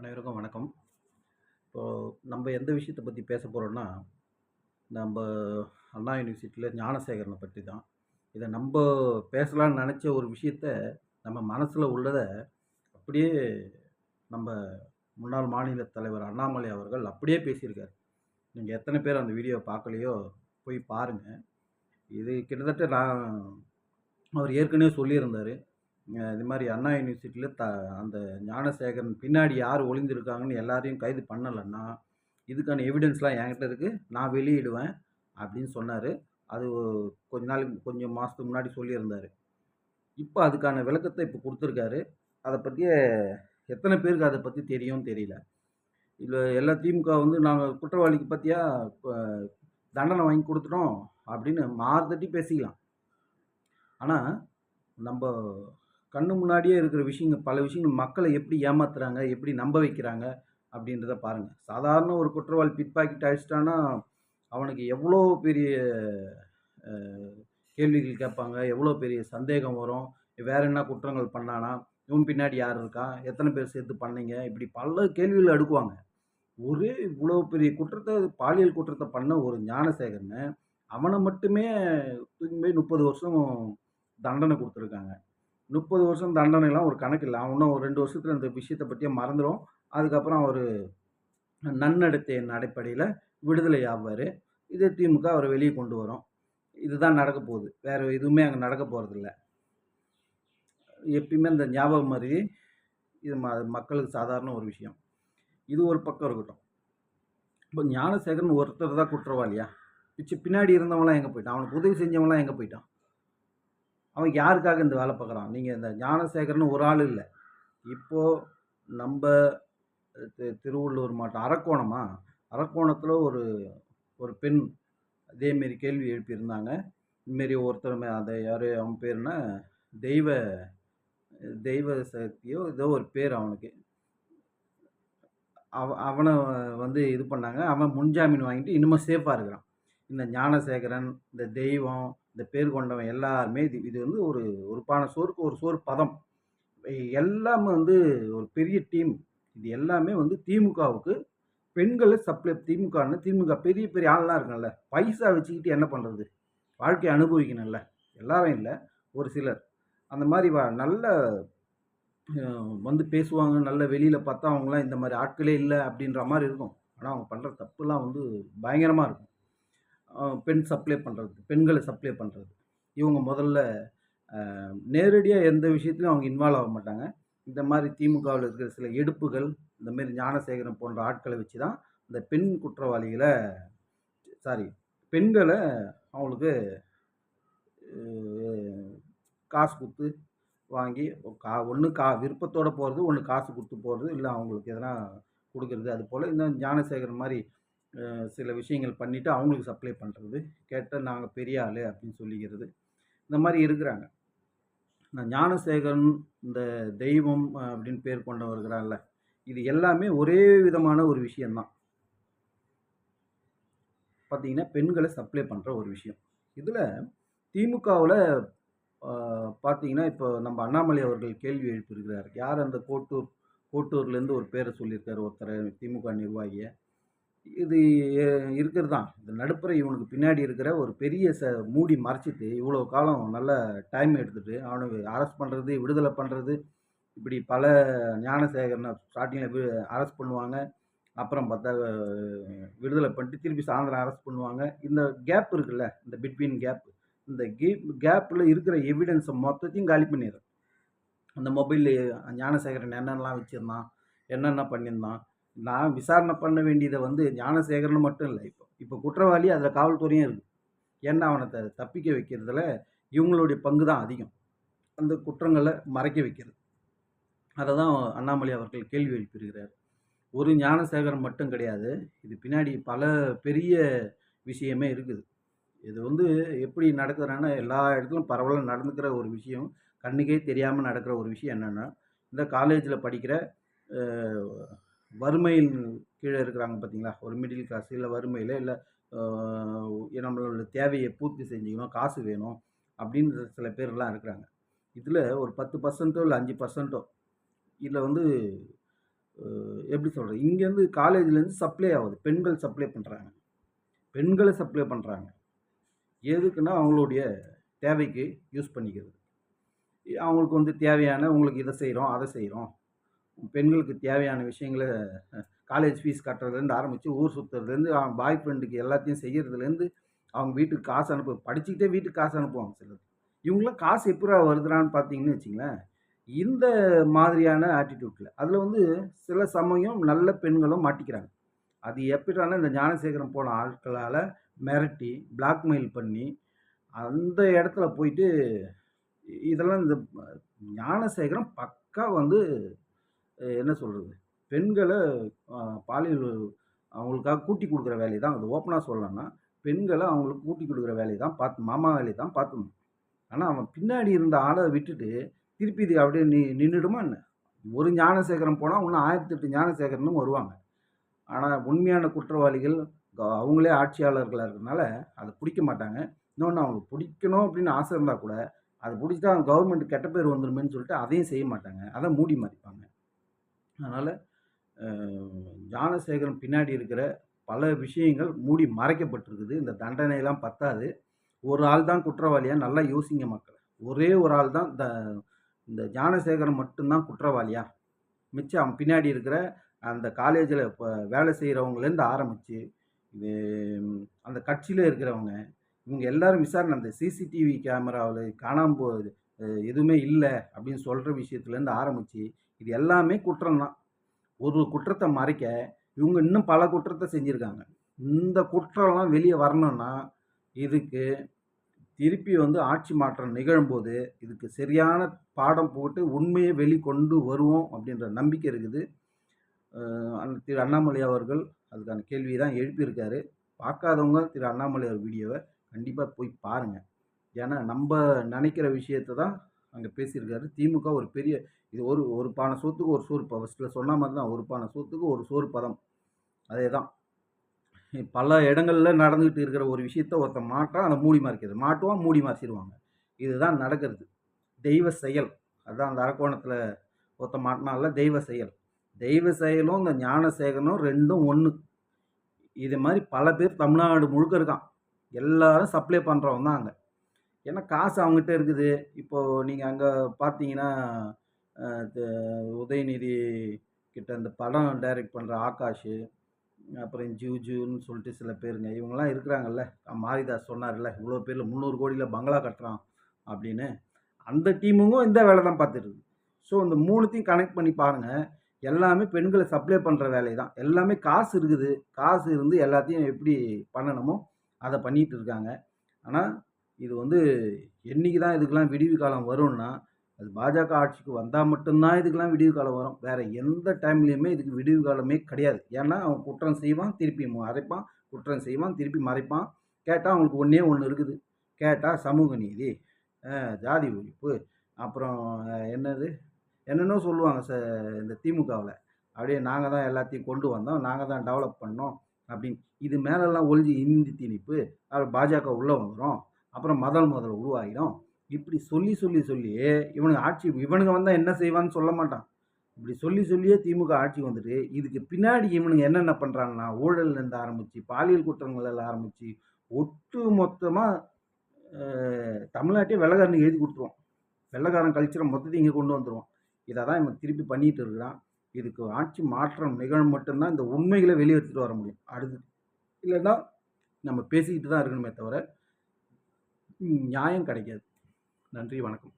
அனைவருக்கும் வணக்கம். இப்போது நம்ம எந்த விஷயத்தை பற்றி பேச போகிறோன்னா நம்ம அண்ணா யூனிவர்சிட்டியில் ஞானசேகரனை பற்றி தான். இதை நம்ம பேசலாம்னு நினச்ச ஒரு விஷயத்த நம்ம மனசில் உள்ளதை அப்படியே நம்ம முன்னாள் மாநில தலைவர் அண்ணாமலை அவர்கள் அப்படியே பேசியிருக்கார். நீங்கள் எத்தனை பேர் அந்த வீடியோ பார்க்கலையோ போய் பாருங்கள் இது கிட்டத்தட்ட நான் அவர் ஏற்கனவே சொல்லியிருந்தார். இது மாதிரி அண்ணா யூனிவர்சிட்டியில் த அந்த ஞானசேகரன் பின்னாடி யார் ஒளிஞ்சிருக்காங்கன்னு எல்லாரையும் கைது பண்ணலைன்னா இதுக்கான எவிடன்ஸ்லாம் என்கிட்ட இருக்குது நான் வெளியிடுவேன் அப்படின்னு சொன்னார். அது கொஞ்ச நாளைக்கு கொஞ்சம் மாதத்துக்கு முன்னாடி சொல்லியிருந்தார். இப்போ அதுக்கான விளக்கத்தை இப்போ கொடுத்துருக்காரு. அதை பற்றிய எத்தனை பேருக்கு அதை பற்றி தெரியும் தெரியல. இதில் எல்லா திமுக வந்து நாங்கள் குற்றவாளிக்கு பற்றியா தண்டனை வாங்கி கொடுத்துட்டோம் அப்படின்னு மாறுதட்டி பேசிக்கலாம். ஆனால் நம்ம கண்ணு முன்னாடியே இருக்கிற விஷயங்கள் பல விஷயங்கள் மக்களை எப்படி ஏமாத்துறாங்க எப்படி நம்ப வைக்கிறாங்க அப்படின்றத பாருங்கள் சாதாரண ஒரு குற்றவாளி பிட் பாக்கெட் அடிச்சிட்டான்னா அவனுக்கு எவ்வளோ பெரிய கேள்விகள் கேட்பாங்க எவ்வளோ பெரிய சந்தேகம் வரும் வேற என்ன குற்றங்கள் பண்ணானா இவன் பின்னாடி யார் இருக்கா எத்தனை பேர் சேர்த்து பண்ணீங்க இப்படி பல கேள்விகள் அடுக்குவாங்க. ஒரே இவ்வளோ பெரிய குற்றத்தை பாலியல் குற்றத்தை பண்ண ஒரு ஞானசேகரன் அவனை மட்டுமே தூக்கி போய் முப்பது வருஷம் தண்டனை கொடுத்துருக்காங்க. முப்பது வருஷம் தண்டனைலாம் ஒரு கணக்கு இல்லை. அவன் இன்னும் ஒரு ரெண்டு வருஷத்தில் அந்த விஷயத்தை பற்றியே மறந்துடும் அதுக்கப்புறம் அவர் நன்னடத்தையின் அடிப்படையில் விடுதலை ஆவார். இதே திமுக அவர் வெளியே கொண்டு வரும். இதுதான் நடக்க போகுது. வேறு எதுவுமே அங்கே நடக்க போகிறதில்ல எப்பயுமே இந்த ஞாபகம் மாதிரி இது ம மக்களுக்கு சாதாரண ஒரு விஷயம். இது ஒரு பக்கம் இருக்கட்டும். இப்போ ஞானசேகரன் ஒருத்தர் தான் குற்றவாளியா? பிச்சு பின்னாடி இருந்தவங்களாம் எங்கே போயிட்டான்? அவனுக்கு உதவி செஞ்சவங்களாம் எங்கே போயிட்டான்? அவன் யாருக்காக இந்த வேலை பார்க்குறான்? நீங்கள் இந்த ஞானசேகரன் ஒரு ஆள் இல்லை. இப்போது நம்ம திருவள்ளுவர் திருவள்ளூர் மாவட்டம் அரக்கோணமா? அரக்கோணத்தில் ஒரு ஒரு பெண் அதேமாரி கேள்வி எழுப்பியிருந்தாங்க. இதுமாரி ஒருத்தர் அதை அந்த யார் அவன் பேர்னா தெய்வ தெய்வ சக்தியோ ஏதோ ஒரு பேர் அவனுக்கு. அவ அவனை வந்து இது பண்ணாங்க. அவன் முன்ஜாமீன் வாங்கிட்டு இன்னுமும் சேஃபாக இருக்கிறான். இந்த ஞானசேகரன் இந்த தெய்வம் இந்த பேர் கொண்டவன் எல்லாருமே இது இது வந்து ஒரு ஒரு பானை சோறுக்கு ஒரு சோறு பதம். எல்லாமே வந்து ஒரு பெரிய டீம். இது எல்லாமே வந்து திமுகவுக்கு பெண்களை சப்ளை திமுகன்னு திமுக பெரிய பெரிய ஆள்லாம் இருக்காங்கல்ல பைசா வச்சுக்கிட்டு என்ன பண்ணுறது வாழ்க்கையை அனுபவிக்கணும்ல. எல்லாரும் இல்லை ஒரு சிலர். அந்த மாதிரி வா நல்ல வந்து பேசுவாங்க நல்ல வெளியில் பார்த்தா அவங்களாம் இந்த மாதிரி ஆட்களே இல்லை அப்படின்ற மாதிரி இருக்கும். ஆனால் அவங்க பண்ணுற தப்புலாம் வந்து பயங்கரமாக இருக்கும். பெண் சப்ளை பண்ணுறது பெண்களை சப்ளை பண்ணுறது இவங்க முதல்ல நேரடியாக எந்த விஷயத்துலையும் அவங்க இன்வால்வ் ஆக மாட்டாங்க. இந்த மாதிரி திமுகவில் இருக்கிற சில எடுப்புகள் இந்த மாதிரி ஞானசேகரம் போன்ற ஆட்களை வச்சு தான் இந்த பெண் குற்றவாளிகளை சாரி பெண்களை அவங்களுக்கு காசு கொடுத்து வாங்கி கா ஒன்று கா விருப்பத்தோடு போகிறது ஒன்று காசு கொடுத்து போகிறது இல்லை அவங்களுக்கு எதனா கொடுக்குறது அது போல் இந்த ஞானசேகரன் மாதிரி சில விஷயங்கள் பண்ணிவிட்டு அவங்களுக்கு சப்ளை பண்ணுறது கேட்டால் நாங்கள் பெரிய ஆள் அப்படின்னு சொல்லிக்கிறது இந்த மாதிரி இருக்கிறாங்க. இந்த ஞானசேகரன் இந்த தெய்வம் அப்படின்னு பேர் கொண்டவர் இது எல்லாமே ஒரே விதமான ஒரு விஷயந்தான் பார்த்தீங்கன்னா பெண்களை சப்ளை பண்ணுற ஒரு விஷயம். இதில் திமுகவில் பார்த்தீங்கன்னா இப்போ நம்ம அண்ணாமலை அவர்கள் கேள்வி எழுப்பியிருக்கிறார். யார் அந்த கோட்டூர் கோட்டூர்லேருந்து ஒரு பேரை சொல்லியிருக்காரு ஒருத்தர் திமுக நிர்வாகியை? இது இருக்கிறது தான் இந்த நடுப்புற இவனுக்கு பின்னாடி இருக்கிற ஒரு பெரிய ச மூடி மறைச்சிட்டு இவ்வளோ காலம் நல்ல டைம் எடுத்துகிட்டு அவனுக்கு அரெஸ்ட் பண்ணுறது விடுதலை பண்ணுறது இப்படி பல ஞானசேகரனை ஸ்டார்டிங்கில் அரெஸ்ட் பண்ணுவாங்க. அப்புறம் பார்த்தா விடுதலை பண்ணிட்டு திருப்பி சாயந்தரம் அரெஸ்ட் பண்ணுவாங்க. இந்த கேப் இருக்குல்ல இந்த பிட்வீன் கேப் இந்த கேப் கேப்பில் இருக்கிற எவிடன்ஸை மொத்தத்தையும் காலி பண்ணிடுறேன். அந்த மொபைல் ஞானசேகரன் என்னென்னலாம் வச்சுருந்தான் என்னென்ன பண்ணியிருந்தான் நான் விசாரணை பண்ண வேண்டியதை வந்து ஞானசேகரன் மட்டும் இல்லை இப்போ. இப்போ குற்றவாளி அதில் காவல்துறையும் இருக்குது ஏன்னா அவனை த தப்பிக்க வைக்கிறதுல இவங்களுடைய பங்கு தான் அதிகம். அந்த குற்றங்களை மறைக்க வைக்கிறது. அதை தான் அண்ணாமலை அவர்கள் கேள்வி எழுப்பியிருக்கிறார். ஒரு ஞானசேகரன் மட்டும் கிடையாது. இது பின்னாடி பல பெரிய விஷயமே இருக்குது. இது வந்து எப்படி நடக்குதுன்னா எல்லா இடத்துலையும் பரவலாக நடந்துக்கிற ஒரு விஷயம் கண்ணுக்கே தெரியாமல் நடக்கிற ஒரு விஷயம் என்னென்னா இந்த காலேஜில் படிக்கிற வறுமையில் கீழே இருக்கிறாங்க பார்த்தீங்களா? ஒரு மிடில் கிளாஸ் இல்லை வறுமையில் இல்லை நம்மளோட தேவையை பூர்த்தி செஞ்சுக்கணும் காசு வேணும் அப்படின்ற சில பேர்லாம் இருக்கிறாங்க. இதில் ஒரு பத்து பர்சன்ட்டோ இல்லை அஞ்சு பர்சன்ட்டோ இதில் வந்து எப்படி சொல்கிறது இங்கேருந்து காலேஜ்லேருந்து சப்ளை ஆகுது. பெண்கள் சப்ளை பண்ணுறாங்க பெண்களை சப்ளை பண்ணுறாங்க எதுக்குன்னா அவங்களுடைய தேவைக்கு யூஸ் பண்ணிக்கிறது. அவங்களுக்கு வந்து தேவையான உங்களுக்கு இதை செய்கிறோம் அதை செய்கிறோம் பெண்களுக்கு தேவையான விஷயங்களை காலேஜ் ஃபீஸ் கட்டுறதுலேருந்து ஆரம்பித்து ஊர் சுற்றுறதுலேருந்து அவங்க பாய் ஃப்ரெண்டுக்கு எல்லாத்தையும் செய்கிறதுலேருந்து அவங்க வீட்டுக்கு காசு அனுப்பு படிச்சுக்கிட்டே வீட்டுக்கு காசு அனுப்புவாங்க சிலர் இவங்களாம் காசு எப்படி வருதுறான்னு பார்த்தீங்கன்னு வச்சிங்களேன் இந்த மாதிரியான ஆட்டிடியூட்டில் அதில் வந்து சில சமயம் நல்ல பெண்களும் மாட்டிக்கிறாங்க. அது எப்படினாலும் இந்த ஞானசேகரம் போன ஆட்களால் மிரட்டி பிளாக்மெயில் பண்ணி அந்த இடத்துல போயிட்டு இதெல்லாம் இந்த ஞானசேகரம் பக்கா வந்து என்ன சொல்கிறது பெண்களை பாலியல் அவங்களுக்காக கூட்டி கொடுக்குற வேலையை தான் அது ஓப்பனாக சொல்லணும்னா பெண்களை அவங்களுக்கு கூட்டி கொடுக்குற வேலையை தான் பார்த்து மாமா வேலையை தான் பார்த்துணும் ஆனால் அவன் பின்னாடி இருந்த ஆளை விட்டுட்டு திருப்பி இது அப்படியே நீ நின்றுடுமா என்ன? ஒரு ஞானசேகரம் போனால் இன்னும் ஆயிரத்தெட்டு ஞானசேகரனும் வருவாங்க. ஆனால் உண்மையான குற்றவாளிகள் க- அவங்களே ஆட்சியாளர்களாக இருக்கிறதுனால அதை பிடிக்க மாட்டாங்க. இன்னொன்று அவங்களுக்கு பிடிக்கணும் அப்படின்னு ஆசை இருந்தால் கூட அதை பிடிச்சிட்டா கவர்மெண்ட் கெட்ட பேர் வந்துடுமேன்னு சொல்லிட்டு அதையும் செய்ய மாட்டாங்க. அதை மூடி மறைப்பாங்க. அதனால் ஞானசேகரன் பின்னாடி இருக்கிற பல விஷயங்கள் மூடி மறைக்கப்பட்டிருக்குது. இந்த தண்டனையெல்லாம் பத்தாது. ஒரு ஆள் தான் குற்றவாளியாக நல்லா யோசிங்க மக்கள். ஒரே ஒரு ஆள் தான் இந்த இந்த ஞானசேகரன் மட்டும்தான் குற்றவாளியா? மிச்சம் அவன் பின்னாடி இருக்கிற அந்த காலேஜில் இப்போ வேலை செய்கிறவங்கலேருந்து ஆரம்பித்து இது அந்த கட்சியில் இருக்கிறவங்க இவங்க எல்லாரும் விசாரணை அந்த சிசிடிவி கேமராவில் காணாமல் போகுது எதுவுமே இல்லை அப்படின்னு சொல்கிற விஷயத்துலேருந்து ஆரம்பித்து இது எல்லாமே குற்றம் தான் ஒரு குற்றத்தை மறைக்க இவங்க இன்னும் பல குற்றத்தை செஞ்சுருக்காங்க. இந்த குற்றம்லாம் வெளியே வரணும்னா இதுக்கு திருப்பி வந்து ஆட்சி மாற்றம் நிகழும்போது இதுக்கு சரியான பாடம் போட்டு உண்மையை வெளிக்கொண்டு வருவோம் அப்படின்ற நம்பிக்கை இருக்குது. அந்த திரு அண்ணாமலை அவர்கள் அதுக்கான கேள்வி தான் எழுப்பியிருக்காரு. பார்க்காதவங்க திரு அண்ணாமலை அவர் வீடியோவை கண்டிப்பாக போய் பாருங்கள் ஏன்னா நம்ம நினைக்கிற விஷயத்தை தான் அங்கே பேசியிருக்காரு. திமுக ஒரு பெரிய இது ஒரு ஒரு பானை சோத்துக்கு ஒரு சோறு ஃபஸ்ட்டில் சொன்ன மாதிரி தான் ஒரு பானை சோத்துக்கு ஒரு சோறு பதம். அதே தான். பல இடங்களில் நடந்துக்கிட்டு இருக்கிற ஒரு விஷயத்த ஒருத்தன் மாட்டான் அதை மூடி மறைக்கிறது. மாட்டுவான் மூடி மறைச்சிடுவாங்க இதுதான் நடக்கிறது. தெய்வ செயல். அதுதான் அந்த அரக்கோணத்தில் ஒருத்தன் மாட்டினால தெய்வ செயல். தெய்வ செயலும் இந்த ஞானசேகரனும் ரெண்டும் ஒன்று இது மாதிரி பல பேர் தமிழ்நாடு முழுக்க இருக்கான். எல்லாரும் சப்ளை பண்ணுறவங்க தான் அங்கே. ஏன்னா காசு அவங்ககிட்ட இருக்குது. இப்போது நீங்கள் அங்கே பார்த்தீங்கன்னா உதயநிதி கிட்ட அந்த படம் டைரக்ட் பண்ணுற ஆகாஷ் அப்புறம் ஜூஜுன்னு சொல்லிட்டு சில பேருங்க. இவங்கெல்லாம் இருக்கிறாங்கல்ல. மாரிதாஸ் சொன்னார்ல இவ்வளோ பேரில் முந்நூறு கோடியில் பங்களா கட்டுறான் அப்படின்னு. அந்த டீமுங்கும் இந்த வேலை தான் பார்த்துருக்கு ஸோ இந்த மூணுத்தையும் கனெக்ட் பண்ணி பாருங்கள் எல்லாமே பெண்களை சப்ளை பண்ணுற வேலை தான். எல்லாமே காசு இருக்குது. காசு இருந்து எல்லாத்தையும் எப்படி பண்ணணுமோ அதை பண்ணிகிட்டு இருக்காங்க. ஆனால் இது வந்து என்னைக்கு தான் இதுக்கெல்லாம் விடிவு காலம் வரும்னா அது பாஜக ஆட்சிக்கு வந்தால் மட்டும்தான் இதுக்கெல்லாம் விடிவு காலம் வரும். வேறு எந்த டைம்லேயுமே இதுக்கு விடிவு காலமே கிடையாது. ஏன்னா அவன் குற்றம் செய்வான் திருப்பி மறைப்பான் குற்றம் செய்வான் திருப்பி மறைப்பான். கேட்டால் அவங்களுக்கு ஒன்றே ஒன்று இருக்குது. கேட்டால் சமூக நீதி ஜாதி ஒழிப்பு அப்புறம் என்னது? என்னென்னோ சொல்லுவாங்க ச இந்த திமுகவில். அப்படியே நாங்கள் தான் எல்லாத்தையும் கொண்டு வந்தோம் நாங்கள் தான் டெவலப் பண்ணோம் அப்படின்னு. இது மேலெல்லாம் ஒழிஞ்சு இந்தி திணிப்பு அப்புறம் பாஜக உள்ளே வந்துடும் அப்புறம் முதல் முதல் உருவாகிடும். இப்படி சொல்லி சொல்லி சொல்லி இவனுங்க ஆட்சி இவனுங்க வந்தால் என்ன செய்வான்னு சொல்ல மாட்டான். இப்படி சொல்லி சொல்லியே திமுக ஆட்சி வந்துட்டு இதுக்கு பின்னாடி இவனுங்க என்னென்ன பண்ணுறாங்கன்னா ஊழல்லேருந்து ஆரம்பித்து பாலியல் குற்றங்கள்ல ஆரம்பித்து ஒட்டு மொத்தமாக தமிழ்நாட்டே வெள்ளக்காரனுக்கு எழுதி கொடுத்துருவோம் வெள்ளக்காரன் கல்ச்சரை மொத்தத்தையும் இங்கே கொண்டு வந்துடுவோம் இதை தான் இவன் திருப்பி பண்ணிட்டு இருக்கிறான். இதுக்கு ஆட்சி மாற்றம் நிகழும் மட்டும்தான் இந்த உண்மைகளை வெளியே எடுத்துகிட்டு வர முடியும். அடுத்து இல்லைன்னா நம்ம பேசிக்கிட்டு தான் இருக்கணுமே தவிர நியாயம் கிடைக்காது. நன்றி வணக்கம்.